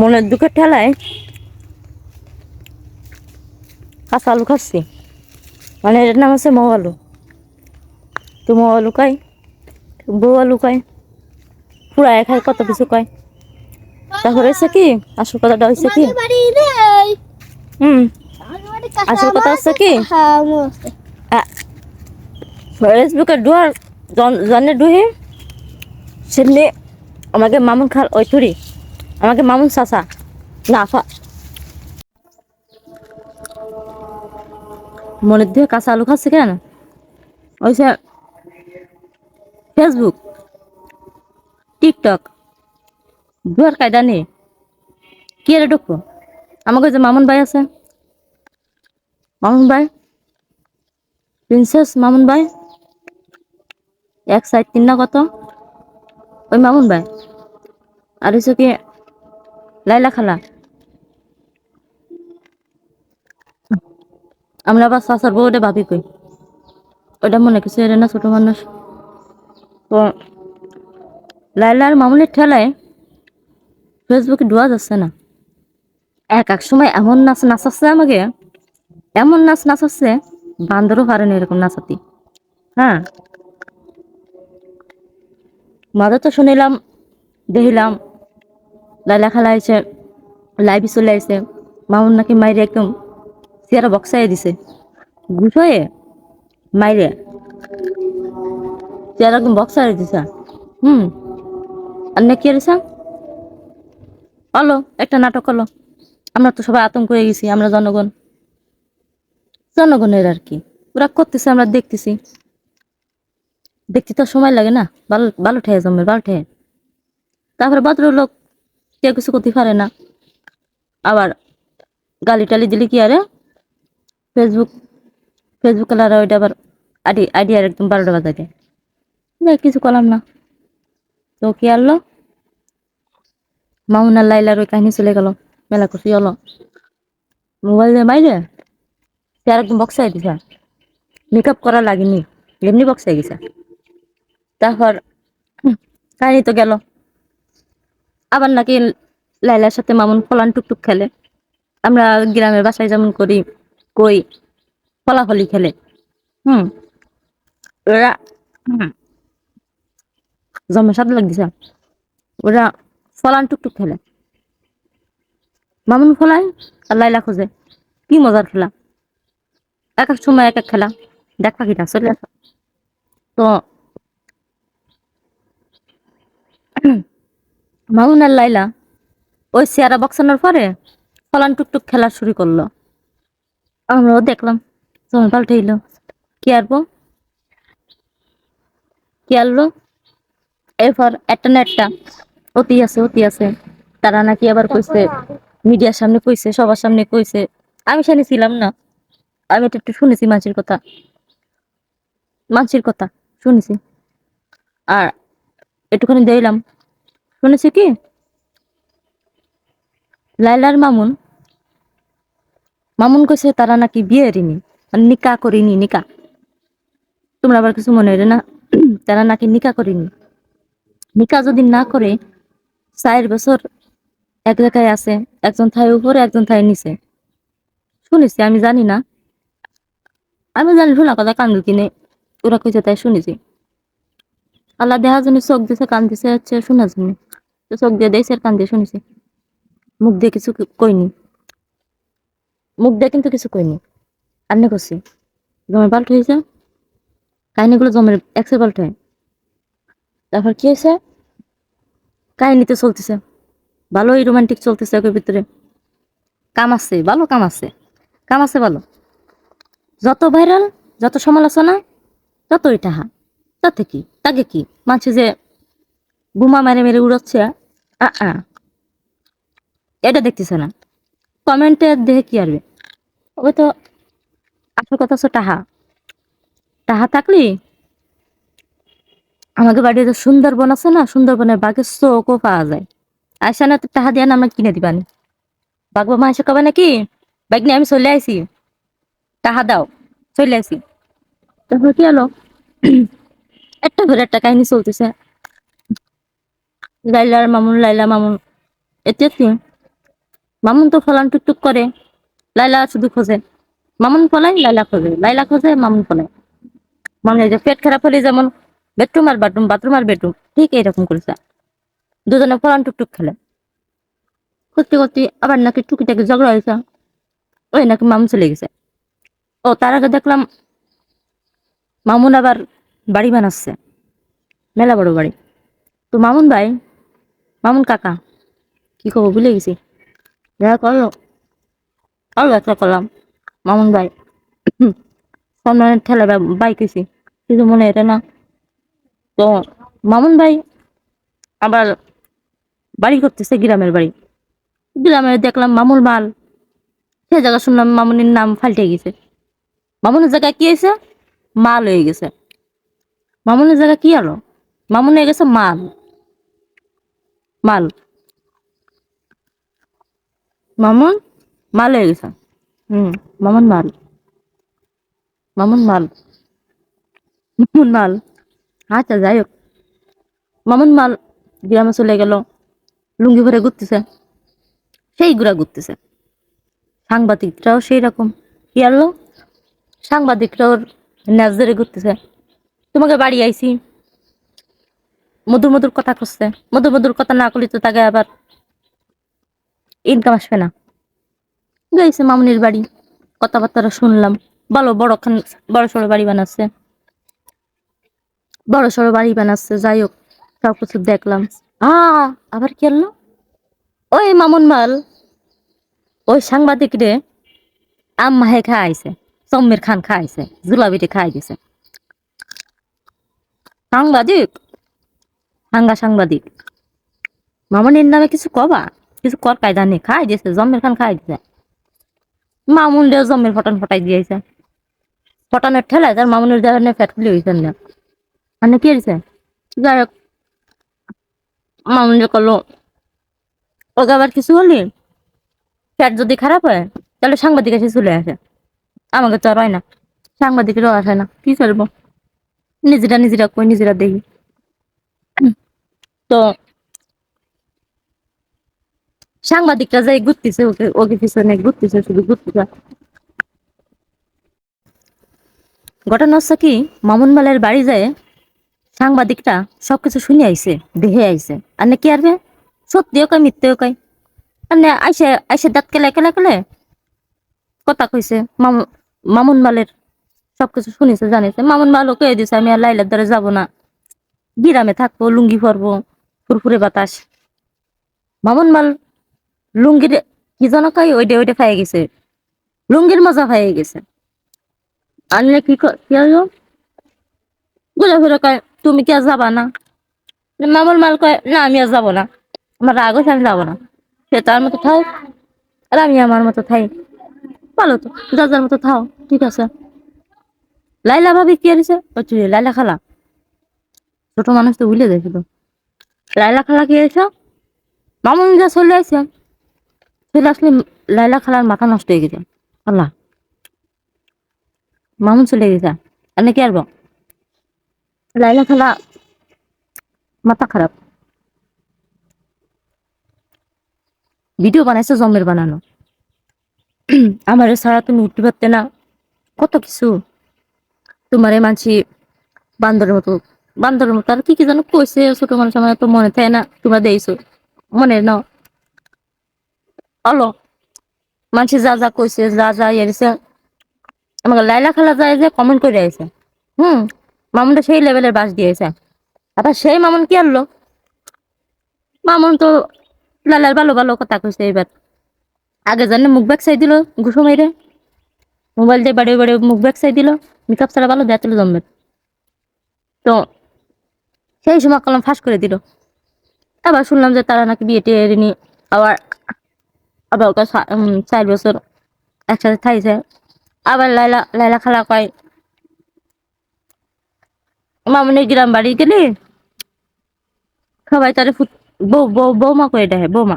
মনের দুঃখের ঠেলায় কাঁচা আলু খাচ্ছি। মানে এটার নাম আছে মৌ আলু। তো মৌ আলু খাই, বউ আলু খাই পুরায় খাই কত কিছু খাই তারপরে হয়েছে কি, আসল কথাটা হয়েছে কি? হুম, আসল কথা হচ্ছে কি? ফেসবুকে ডুয়ার জনে ডুহে, সেমনি আমাকে মামুন খাল ওই থুরি। আমাকে মামুন চাচা। না মনের দিয়ে কাঁচা আলু খাচ্ছে কেন? ওই সে ফেসবুক টিকটক ডুয়ার কায়দা নেই কি রে ঢুকবো? আমাকে যে মামুন ভাই আছে। মামুন ভাই প্রিন্সেস মামুন ভাই, এক সাইড তিন না কত? ওই মামুন ভাই। আর হচ্ছে কি লাইলা খালা। আমরা আবার চাচার বউ ওটা ভাবি কই? ওটা মনে কিছু এর না ছোট মানুষ। তো লাইলার মামুনের ঠেলায় ফেসবুকে ডুয়া যাচ্ছে না। এক এক সময় এমন নাচ নাচাচ্ছে আমাকে এমন নাচ নাচাচ্ছে বান্দরও পারে না এরকম নাচাতি। হ্যাঁ। মাঝে তো শুনিলাম দেখিলাম লাইলা খালা লাইভে চলে আইছে। মামুন নাকি মাইরে একদম চেয়ারা বক্সাই দিছে। গুছোয়ে মাইরে চেয়ারা একদম বক্সাই দিছে। হুম, আর নাকি হয়েছে হলো, একটা নাটক হলো। আমরা তো সবাই আতঙ্ক হয়ে গেছি, আমরা জনগণ। জনগণের আর কি। ওরা করতেছে, আমরা দেখতেছি। দেখতে তো সময় লাগে না। ভালো ভালো ঠেয়ে জমের ভালো ঠেয়ে তারপরে ভদ্রলোক কেউ কিছু করতে পারে না। আবার গালি টালি দিলে কি আরে? ফেসবুক ফেসবুক কালার ওইটা আবার আইডি আইডিয়ার একদম বারোটা দেয় না, কিছু করলাম না। তো কি আনলো? মামুনার লাইলার ওই কাহিনী চলে গেল মেলা খুশি হলো। মোবাইল দিয়ে মাইরে সে আর একদম বক্সাই দিছে মেকআপ করা লাগেনি এমনি বক্সাই গেছে তারপর কাহিনী তো গেল। আবার নাকি লাইলার সাথে মামুন ফলান টুকটুক খেলে। আমরা গ্রামের বাসায় যেমন করি, কই ফলাফলি খেলে। হুম। ওরা জমে সাদ লাগছে। ওরা ফলান টুকটুক খেলে। মামুন ফলায় আর লাইলা খোঁজে। কি মজার খেলা। এক এক সময় এক এক খেলা। দেখ পাখিটা, চলে আসা। তো মামুন আর লাইলা ওই চেয়ারা বক্সানোর পরে ফলান টুকটুক খেলা শুরু করল। আমরাও দেখলাম, জমি পাল্টাইলো কি আরবো কি আনলো এরপর একটা না একটা অতি আছে অতি আছে। তারা নাকি আবার কইছে, মিডিয়ার সামনে কইছে, সবার সামনে কইছে। আমি সেখানে ছিলাম না। আমি এটা একটু শুনেছি মাঝির কথা। মাঝির কথা শুনেছি। আর একটুখানি দেখলাম শুনেছি কি? লাইলার মামুন মামুন কইছে তারা নাকি বিয়ে রিনি মানে নিকা করিনি, নিকা। তোমরা আবার কিছু মনে হয় না? তারা নাকি নিকা করিনি। নিকা যদি না করে, চার বছর এক জায়গায় আছে, একজন থাই উপরে, একজন থাই নিচে। শুনেছি, আমি জানি না। আমি জানি শোনা কথা কান কিনে। ওরা কইছে তাই শুনেছি। আল্লাহ দেহা জন্য চোখ দিছে, কান দিছে, হচ্ছে শোনা জন্য তো চোখ দিয়ে দিয়েছে আর কান দিয়ে শুনেছি। মুখ দিয়ে কিছু কইনি। মুখ দিয়ে কিন্তু কিছু কইনি। আন্নে করছি। জমে পাল্ট হয়েছে কাহিনীগুলো জমের একসে পাল্ট হয়। তারপর কি হয়েছে কাহিনীতে চলতেছে। ভালোই রোমান্টিক চলতেছে ওকে ভিতরে। কাম আছে, ভালো কাম আছে। কাম আছে, ভালো। যত ভাইরাল যত সমালোচনা, ততই টাহা। তাতে কি? তাকে কি? মানছে যে বোমা মেরে মেরে উড়াচ্ছে এটা দেখতেছে না। কমেন্টে দেখে কি আরবে? ওই তো আসল কথা হচ্ছে টাহা। টাহা থাকলি? আমাদের বাড়িতে সুন্দরবন আছে না, সুন্দরবনের বাঘের চোখও পাওয়া যায়। আয়সা না তো টাহা দিয়ে আমরা কিনে দিবানি। বাঘ বাবা এসে কবে নাকি? বাইক নিয়ে আমি চলে আইছি। টাহা দাও, চলে আইছি। তারপর কি হলো? একটা ঘরে একটা কাহিনী চলতেছে। লাইলার মামুন, লাইলা মামুন, এতে কি? মামুন তো ফলান টুকটুক করে, লাইলা শুধু খোঁজে। মামুন ফলাই লাইলা খোঁজে। লাইলা খোঁজে, মামুন ফলাই মামুন এই যে পেট খারাপ হলে যেমন বেডরুম আর বাথরুম বাথরুম আর বেডরুম, ঠিক এইরকম করেছে। দুজনে ফলান টুকটুক খেলে। করতে করতে আবার নাকি টুকিটাকি ঝগড়া হয়েছে। ওই নাকি মামুন চলে গেছে। ও, তার আগে দেখলাম মামুন আবার বাড়ি বানাচ্ছে। মেলা বড় বাড়ি। তো মামুন ভাই মামুন কাকা, কি করব ভুলে গেছি। দেখা করল আরও একটা করলাম। মামুন ভাই সম্মানের ঠেলা বাইক এসি কিছু মনে এটা না। তো মামুন ভাই আবার বাড়ি করতেছে, গ্রামের বাড়ি। গ্রামে দেখলাম মামুন মাল সে জায়গা শুনলাম মামুনের নাম ফাল্টে গেছে। মামুনের জায়গায় কি হয়েছে? মাল হয়ে গেছে। মামুনের জায়গা কি আলো মামুন হয়ে গেছে মাল। মাল। মামুন মাল হয়ে গেছে। হুম। মামুন মাল। মামুন মাল। মামুন মাল। আচ্ছা যাই হোক। মামুন মাল গ্রামে চলে গেল। লুঙ্গি ভরে ঘুরতেছে। সেই ঘুরা ঘুরতেছে। সাংবাদিকরাও সেই রকম। কি আনলো? সাংবাদিকরাও ন্যাজ ধরে ঘুরতেছে। তোমাকে বাড়ি আইছি। মধুর মধুর কথা করছে। মধুর মধুর কথা না করলে তো তাকে আবার ইনকাম আসবে না। গাইছে মামুনির বাড়ি কথাবার্তা শুনলাম। বলো বড় খান, বড় সড়ো বাড়ি বানাচ্ছে। বড় সড়ো বাড়ি বানাচ্ছে, যাই হোক সব কিছু দেখলাম। আ, আবার কি হলো ওই মামুন মাল, ওই সাংবাদিক রে আম্মাহে খাইছে সম্মির খান খাইছে জুলাবিটি খাই গেছে। সাংবাদিক? হাঙ্গা সাংবাদিক। মামুনের নামে কিছু কবা? কিছু কর কায়দা নেই খাই দিয়েছে, জম্মের খান খাই দিয়েছে। মামুন রে জম্মের ফটান ফটাই দিয়েছে। ফটানের ঠেলায় তার মামুনের জায়গায় ফ্যাট খুলে হয়েছে না। মানে কি হয়েছে যাই হোক মামুন যে করল ওকে আবার কিছু হলি? ফ্যাট যদি খারাপ হয়, তাহলে সাংবাদিক এসে চলে আসে। আমাকে তো আর হয় না। সাংবাদিকেরও আসে না। কি করব? নিজেরা নিজেরা কই নিজেরা দেখি। তো সাংবাদিকরা যাই ঘুরতেছে, ওকে ওকে পিছনে ঘুরতেছে, শুধু ঘুরতেছে। ঘটনা হচ্ছে কি মামুন মালের বাড়ি যায়, সাংবাদিকটা সবকিছু শুনে আইছে, দেখে আইছে। আর না কি আরবে সত্যিও কয়, মিথ্যেও কয়। আর না, আইসে আইসে দাঁত কেলে কেলে কেলে কথা কইছে, মামু মামুন মালের সবকিছু শুনেছে, জানিছে। মামুন মালও কয়ে দিছে, আমি আর লাইলার দ্বারা যাব না। বিরামে থাকব, লুঙ্গি পরবো। ফুরফুরে বাতাস। মামুন মাল লুঙ্গির, কি যেন কয় ওইটা ওইটা খাই গেছে। লুঙ্গির মজা খাই গেছে। আনলে কি হলো ঘুরে কয়, তুমি কি যাবা না? মামুন মাল কয়, না, আমি আর যাব না। আমার রাগ হয়েছে আমি যাব না। সে তার মতো থাক আর আমি আমার মতো থাই। ভালো তো যার যার মতো থাও, ঠিক আছে? লাইলা ভাবি কি আনিছে? লাইলা খালা। ছোট মানুষ তো ভুলে দেখছিল লাইলা খালা কি হয়েছে? মামুন যা চলে আসছে। চলে আসলে লাইলা খালার মাথা নষ্ট হয়ে গেছে। আল্লাহ। মামুন চলে গেছে। এনে কি আরব লাইলা খালা মাথা খারাপ। ভিডিও বানাইছে জমের বানানো। আমার ছাড়া তুমি উঠতে পারতে না। কত কিছু। তোমারে মানছি বান্দরের মতো। বান্দরের মতো। আর কি কি যেন কইছে ছোট মানুষ আমার তো মনে থাকে না, তোমরা দেইছো। মনে নাও অলো মানছি যা যা কইছে, যা যা ইয়েছে আমাকে লাইলা খালা যায় যে কমেন্ট করে আইছে। হুম, মামুনটা সেই লেভেলের বাস দিয়েছে আবার সেই মামুন কি আনলো? মামুন তো লালার ভালো ভালো কথা কইছে এবার আগে জানে মুখ ব্যাগ চাই দিল ঘুষো মাইরে। মোবাইল দিয়ে বাড়ি বাড়ি মুখ ব্যাগ চাই দিল। মেকআপ ছাড়া ভালো দেখাতে জন্মের তো সেই সময় কলম ফাঁস করে দিল। আবার শুনলাম যে তারা নাকি বিয়ে টিয়ে আবার আবার ওকে চার বছর একসাথে থাইছে। আবার লাইলা লাইলা খালা কয় মামনি গ্রাম বাড়ি গেলি? সবাই ফুট বউ বউ বৌমা করে দেয় বৌমা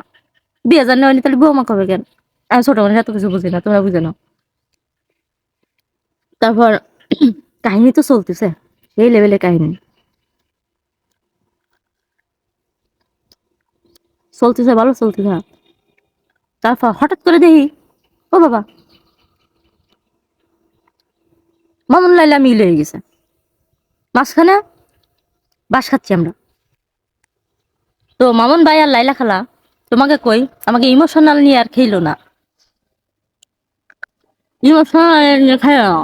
বিয়ে জানে হয়নি তাহলে বৌমা কবে কেন আমি ছোট মানুষ, এত কিছু বুঝি না, তোমরা বুঝে নাও। তারপর কাহিনী তো চলতেছে, সেই লেভেলের কাহিনী। চলতেছে, ভালো চলতেছে তারপর হঠাৎ করে দেখি, ও বাবা। মামুন লাইলা মিল হয়ে গেছে। মাঝখানে বাস খাচ্ছি আমরা। তো মামুন ভাই আর লাইলা খালা, তোমাকে কই? আমাকে ইমোশনাল নিয়ে আর খেইলো না। ইমোশনাল নিয়ে খাইলো না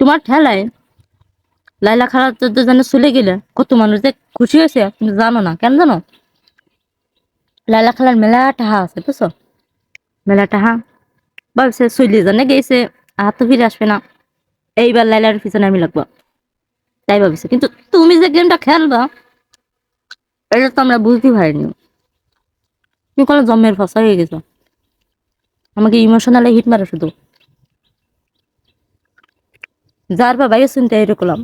তোমার ঠেলায় লাইলা খালা তো যেন চলে গেলে, কত মানুষ যে খুশি হয়েছে তুমি জানো না, কেন জানো? লাইলা খালার মেলা টাহা আছে, বুঝছ? মেলা টাহা। ভাবছে চলি জানে গেছে, আর তো ফিরে আসবে না। এইবার লাইলার পিছনে আমি লাগবো। তাই ভাবিছে। কিন্তু তুমি যে গেমটা খেলবা, এটা তো আমরা বুঝতে পারিনি। তুমি কোনো জন্মের ফসা হয়ে গেছো। আমাকে ইমোশনালি হিট মারা শুধু। যার বা বাইরে শুনতে এরকম।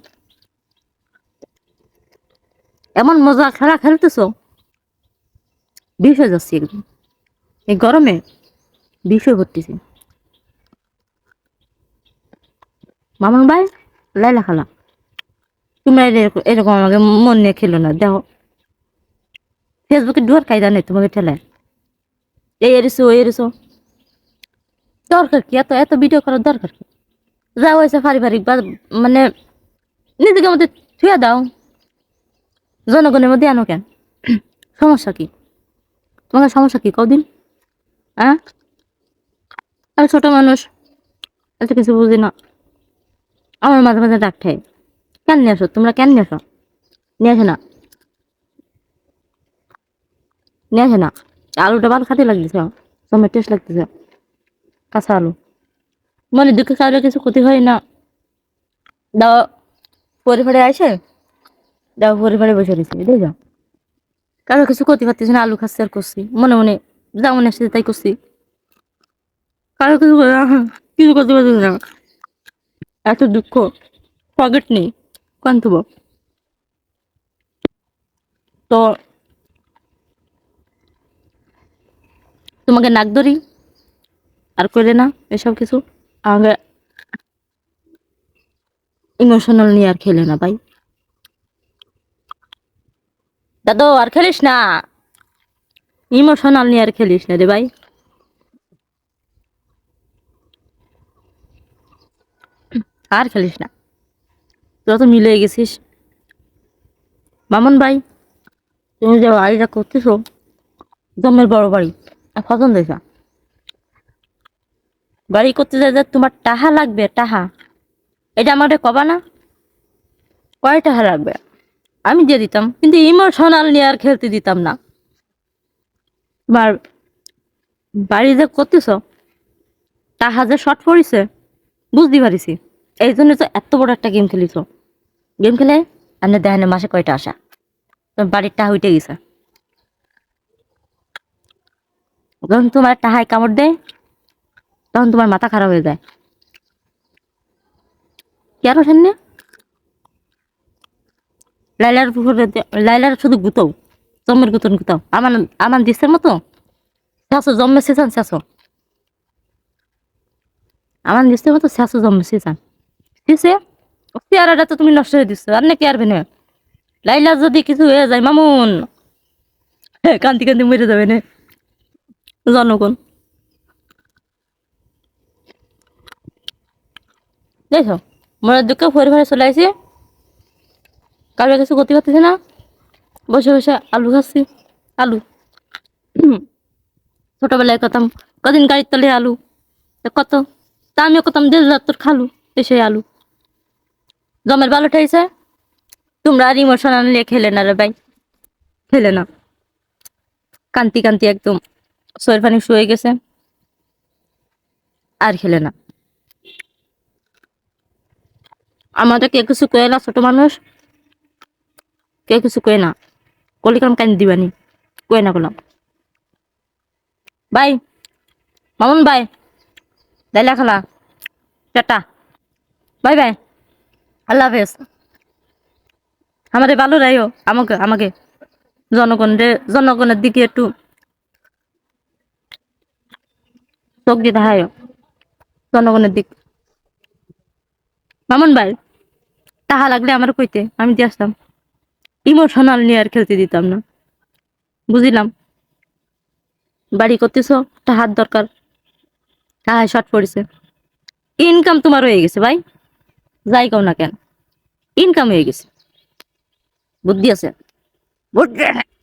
এমন মজা খেলা খেলতেছো? বিষ হয়ে যাচ্ছি একদম। এই গরমে বিষ হয়ে ভর্তিছি মামন ভাই, লাইলা খালা তোমরা এরকম আমাকে মন নিয়ে খেলো না, দেখো। ফেসবুকে ডুয়ার কায়দা নেই তোমাকে ঠেলায়। এই এরিসো ওই এরিসো দরকার কি? এত এত ভিডিও করার দরকার কি? যা হয়েছে পারিবারিক বা মানে নিজেকে মধ্যে ছুঁয়ে দাও। জনগণের মধ্যে আনো কেন? সমস্যা কি? তোমার সমস্যা কি? কদিন? হ্যাঁ? আর ছোট মানুষ, এত কিছু বুঝি না। আমার মাঝে মাঝে ডাক খাই কেন নিয়ে আসো? তোমরা কেন নিয়ে আসো? নিয়ে আসে না। নিয়ে আসে না। আলুটা ভালো খাতে লাগতেছে। তোমার টেস্ট লাগতেছে। কাঁচা আলু। মনে দুঃখে কারও কিছু ক্ষতি হয় না। দাও পরিবারে আসে। দাও পরিবারে বসে রয়েছি বুঝে যাও কারও কিছু ক্ষতি পারতেছে না, আলু খাচ্ছি আর করছি। মনে মনে যা মনে আসছে তাই করছি। কারও কিছু কিছু করতে পারতেছি না। এত দুঃখ পকেট নেই কান্তব তো তোমাকে নাক ধরি, আর করে না এসব কিছু। আমাকে ইমোশনাল নিয়ে আর খেলে না ভাই। দাদু, আর খেলিস না? ইমোশনাল নিয়ে আর খেলিস না রে ভাই। আর খেলিস না। তোরা তো মিলে গেছিস। মামন ভাই, তুমি যে বাড়িটা করতেছো, জমের বড় বাড়ি পছন্দ হয়েছে বাড়ি করতে যে তোমার টাহা লাগবে, টাহা। এটা আমাদের কবা না? কয় টাহা লাগবে? আমি দিয়ে দিতাম, কিন্তু ইমোশনাল নিয়ে আর খেলতে দিতাম না। তোমার বাড়ি যে করতেছ টাহা যে শর্ট পড়িছে, বুঝতে পারিছি। এই জন্য তো এত বড় একটা গেম খেলিছ। গেম খেলে আপনি দেখেন মাসে কয়টা আসা? তোমার বাড়ির টাহা উঠে গেছে। যখন তোমার টাহায় কামড় দেয়, তখন তোমার মাথা খারাপ হয়ে যায়। কেন সামনে লাইলার পুকুরে লাইলার শুধু গুতাও জম্মের গুতন গুতাও আমার আমার দেশের মতো? শেষো জম্মে শেষান শেষো আমার দেশের মতো শেষো জম্মে শেষান শেষে চেয়ারাটা তো তুমি নষ্ট হয়ে দিচ্ছ আর নাকি আর না লাইলা যদি কিছু হয়ে যায়, মামুন। কান্তি কান্তি মরে যাবে না। জনগণ। দেখো মোরা দুঃখে ফরে ফরে চলে আসি কারও কিছু গতি পারতেছে না। বসে বসে আলু খাচ্ছি, আলু। ছোটবেলায় কথাম কদিন গাড়ির তলে আলু। কত? তা আমিও কতাম, দেড় হাজার তোর খালু এসে আলু। জমের ভালো ঠাইছে তোমরা আর ইমোশনাল নিয়ে খেলে না রে ভাই। খেলে না। কান্তি কান্তি একদম। শরীর পানি শুয়ে গেছে, আর খেলে না। আমাদের কে কিছু কয়ে না, ছোট মানুষ। কে কিছু কয়ে না। কলিকাম কান দিবানি, কয়ে না করলাম বাই, মামুন বাই, দাইলা খালা, টাটা। বাই বাই, আল্লাহ হাফেজ। আমাদের ভালো রাইও, আমাকে আমাকে। জনগণের জনগণের দিকে একটু চোখ দিয়ে দেখায় জনগণের দিক। মামুন ভাই তাহা লাগলে আমার কইতে, আমি দিয়ে আসতাম। ইমোশনাল নিয়ে আর খেলতে দিতাম না। বুঝিলাম? বাড়ি করতেছ, একটা হাত দরকার। হ্যাঁ শর্ট পড়েছে। ইনকাম তোমার হয়ে গেছে ভাই। যাই কও না কেন। ইনকাম হয়ে গেছে। বুদ্ধি আছে? বুদ্ধি।